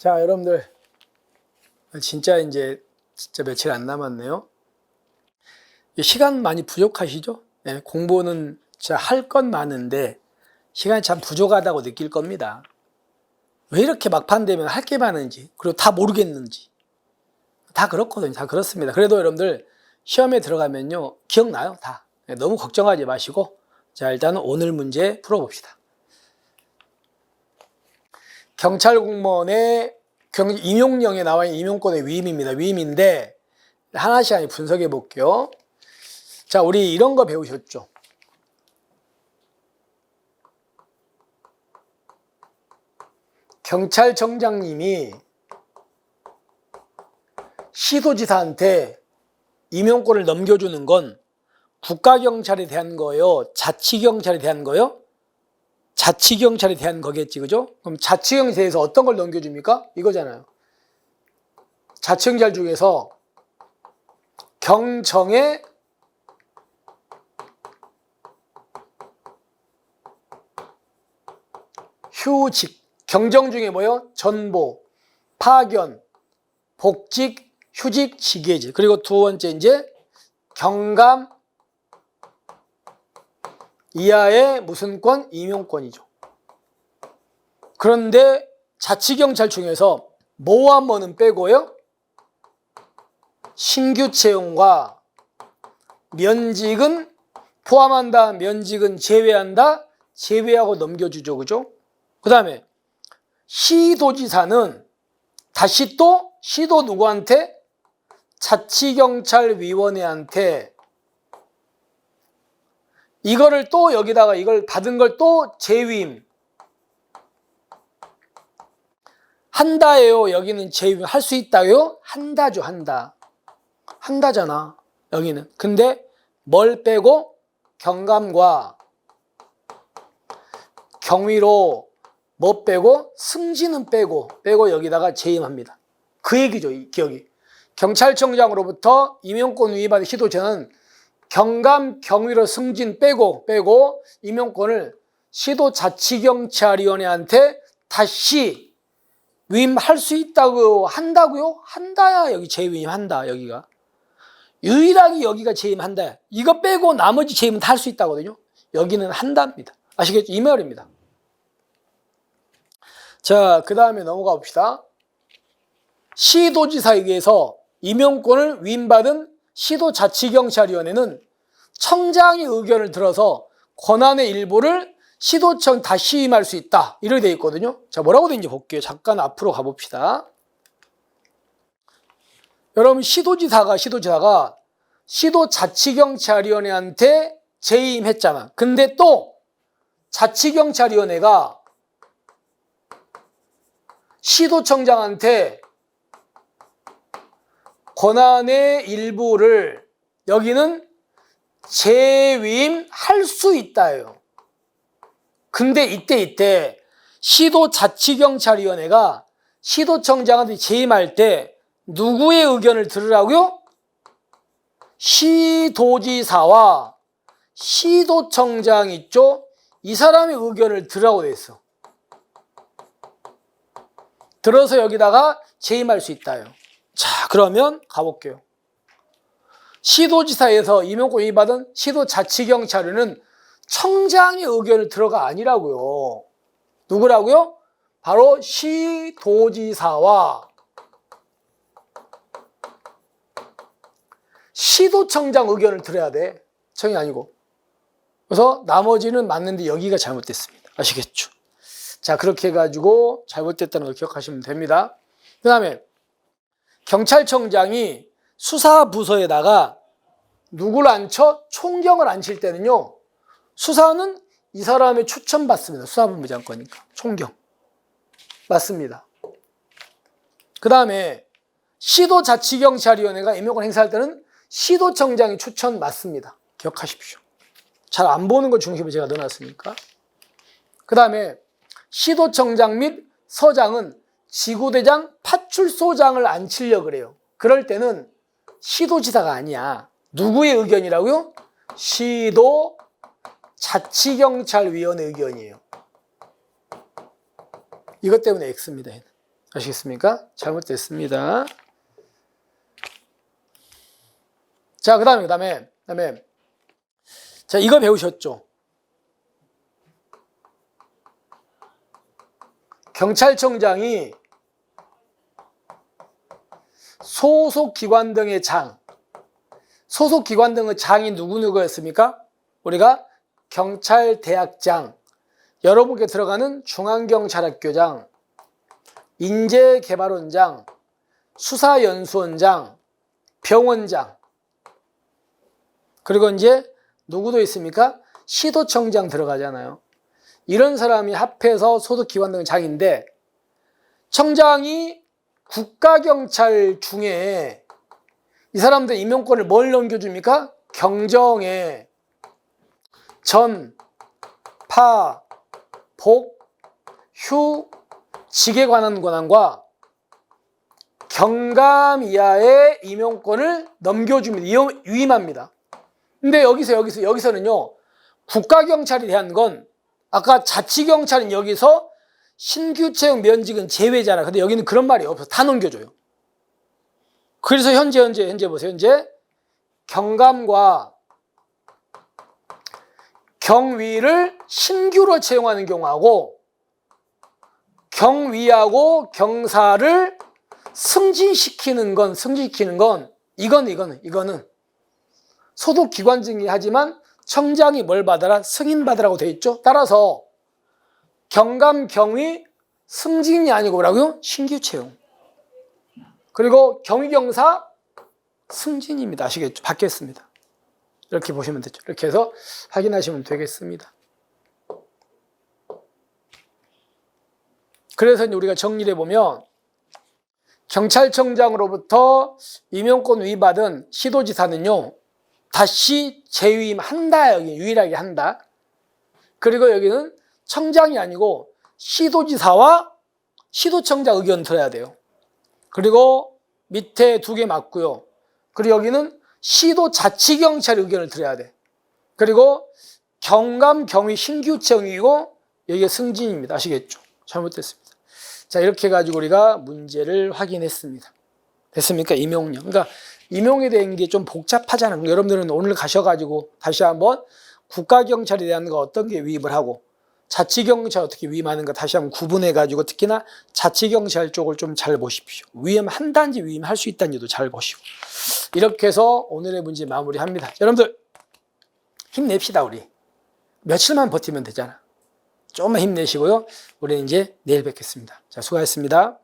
자, 여러분들 진짜 이제 진짜 며칠 안 남았네요. 시간 많이 부족하시죠? 예, 공부는 진짜 할 건 많은데 시간이 참 부족하다고 느낄 겁니다. 왜 이렇게 막판 되면 할 게 많은지 그리고 다 모르겠는지 다 그렇거든요. 다 그렇습니다. 그래도 여러분들 시험에 들어가면요 기억나요 다. 예, 너무 걱정하지 마시고 자 일단은 오늘 문제 풀어봅시다. 경찰 공무원의 경- 임용령에 나와 있는 임용권의 위임입니다. 위임인데 하나씩 하나 분석해 볼게요. 자, 우리 이런 거 배우셨죠? 경찰청장님이 시도지사한테 임용권을 넘겨주는 건 국가경찰에 대한 거요, 자치경찰에 대한 거요, 자치경찰에 대한 거겠지, 그죠? 그럼 자치경찰에서 어떤 걸 넘겨줍니까? 이거잖아요. 자치경찰 중에서 경정의 휴직, 경정 중에 뭐요? 전보, 파견, 복직, 휴직, 직예직. 그리고 두 번째 이제 경감 이하의 무슨 권? 임용권이죠. 그런데 자치경찰 중에서 뭐와 뭐는 빼고요? 신규 채용과 면직은 포함한다, 면직은 제외한다, 제외하고 넘겨주죠. 그죠? 그 다음에 시도지사는 다시 또 시도 누구한테? 자치경찰위원회한테 이거를 또 여기다가 이걸 받은 걸 또 재위임 한다예요. 여기는 재위임 할 수 있다요? 한다죠, 한다. 한다잖아. 여기는. 근데 뭘 빼고 경감과 경위로 뭐 빼고 승진은 빼고 빼고 여기다가 재임합니다. 그 얘기죠, 이 기억이. 경찰청장으로부터 임용권 위반의 시도자는 경감 경위로 승진 빼고 빼고 임용권을 시도 자치경찰위원회한테 다시 위임할 수 있다고 한다고요? 한다야 여기 재위임한다 여기가. 유일하게 여기가 재임한다. 이거 빼고 나머지 재임은 다 할 수 있다거든요. 여기는 한답니다. 아시겠죠? 이 말입니다. 자 그 다음에 넘어가 봅시다. 시도지사에게서 임용권을 위임받은 시도자치경찰위원회는 청장의 의견을 들어서 권한의 일부를 시도청 다시 임할 수 있다. 이렇게 되어 있거든요. 자, 뭐라고 되는지 볼게요. 잠깐 앞으로 가봅시다. 여러분, 시도지사가, 시도지사가 시도자치경찰위원회한테 재임했잖아. 근데 또 자치경찰위원회가 시도청장한테 권한의 일부를 여기는 재위임할 수 있다예요. 근데 이때 이때 시도 자치경찰위원회가 시도청장한테 재임할 때 누구의 의견을 들으라고요? 시도지사와 시도청장 있죠? 이 사람의 의견을 들으라고 돼 있어. 들어서 여기다가 재임할 수 있다요. 자, 그러면 가볼게요. 시도지사에서 임용권 위반받은 시도자치경찰은 청장의 의견을 들어가 아니라고요. 누구라고요? 바로 시도지사와 시도청장 의견을 들어야 돼. 청이 아니고. 그래서 나머지는 맞는데 여기가 잘못됐습니다. 아시겠죠? 자, 그렇게 해가지고 잘못됐다는 걸 기억하시면 됩니다. 그 다음에 경찰청장이 수사부서에다가 누구를 앉혀? 총경을 앉힐 때는요, 수사는 이 사람의 추천받습니다. 수사본부 장 거니까. 총경. 맞습니다. 그 다음에 시도자치경찰위원회가 임용권 행사할 때는 시도청장이 추천 맞습니다. 기억하십시오. 잘 안 보는 것 중심에 제가 넣어놨으니까. 그 다음에 시도청장 및 서장은 지구대장 파출소장을 앉히려 그래요. 그럴 때는 시도지사가 아니야. 누구의 의견이라고요? 시도 자치경찰위원회 의견이에요. 이것 때문에 X입니다. 아시겠습니까? 잘못됐습니다. 자, 그 다음에, 그 다음에, 그 다음에. 자, 이거 배우셨죠? 경찰청장이 소속 기관 등의 장, 소속 기관 등의 장이 누구누구였습니까? 우리가 경찰대학장, 여러분께 들어가는 중앙경찰학교장, 인재개발원장, 수사연수원장, 병원장, 그리고 이제 누구도 있습니까? 시도청장 들어가잖아요. 이런 사람이 합해서 소속기관 등 장인데 청장이 국가경찰 중에 이 사람들 임용권을 뭘 넘겨줍니까? 경정에 전, 파, 복, 휴, 직에 관한 권한과 경감 이하의 임용권을 넘겨줍니다. 위임합니다. 근데 여기서 여기서 여기서는요 국가경찰에 대한 건 아까 자치경찰은 여기서 신규 채용 면직은 제외잖아. 근데 여기는 그런 말이 없어. 다 넘겨줘요. 그래서 현재 현재 현재 보세요. 현재 경감과 경위를 신규로 채용하는 경우하고 경위하고 경사를 승진시키는 건 승진시키는 건 이건 이거는 이거는 소속 기관증이 하지만 청장이 뭘 받아라 승인 받으라고 돼 있죠. 따라서 경감 경위 승진이 아니고 뭐라고요? 신규 채용. 그리고 경위경사 승진입니다. 아시겠죠? 바뀌었습니다. 이렇게 보시면 되죠. 이렇게 해서 확인하시면 되겠습니다. 그래서 우리가 정리를 해보면 경찰청장으로부터 임용권 위받은 시도지사는요, 다시 재위임한다, 여기 유일하게 한다. 그리고 여기는 청장이 아니고 시도지사와 시도청장 의견 들어야 돼요. 그리고 밑에 두 개 맞고요. 그리고 여기는 시도 자치경찰 의견을 들어야 돼. 그리고 경감 경위 신규 채용이고 여기가 승진입니다. 아시겠죠? 잘못됐습니다. 자 이렇게 해가지고 우리가 문제를 확인했습니다. 됐습니까? 임용령. 그러니까 임용에 대한 게 좀 복잡하잖아요. 여러분들은 오늘 가셔가지고 다시 한번 국가경찰에 대한 거 어떤 게 위임을 하고 자치경찰 어떻게 위임하는가 다시 한번 구분해 가지고 특히나 자치경찰 쪽을 좀 잘 보십시오. 위임한다는지 위임할 수 있다는지도 잘 보시고 이렇게 해서 오늘의 문제 마무리합니다. 여러분들 힘냅시다 우리 며칠만 버티면 되잖아. 조금만 힘내시고요. 우리는 이제 내일 뵙겠습니다. 자 수고하셨습니다.